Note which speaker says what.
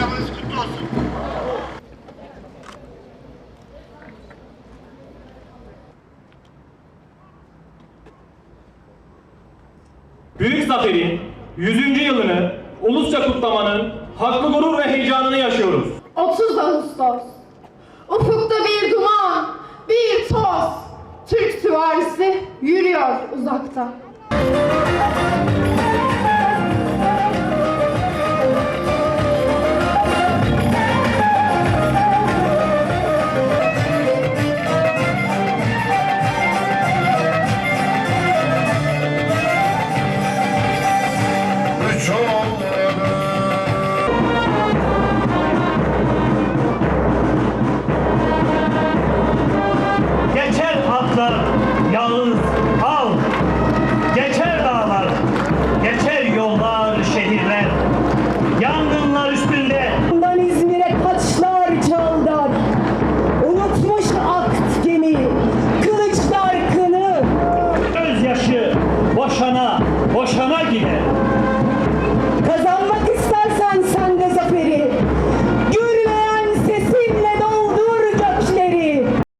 Speaker 1: kutlu olsun.
Speaker 2: Büyük zaferin 100. yılını ulusça kutlamanın haklı gurur ve heyecanını yaşıyoruz.
Speaker 3: 30 Ağustos. Ufukta bir duman, bir toz. Türk süvarisi yürüyor uzakta.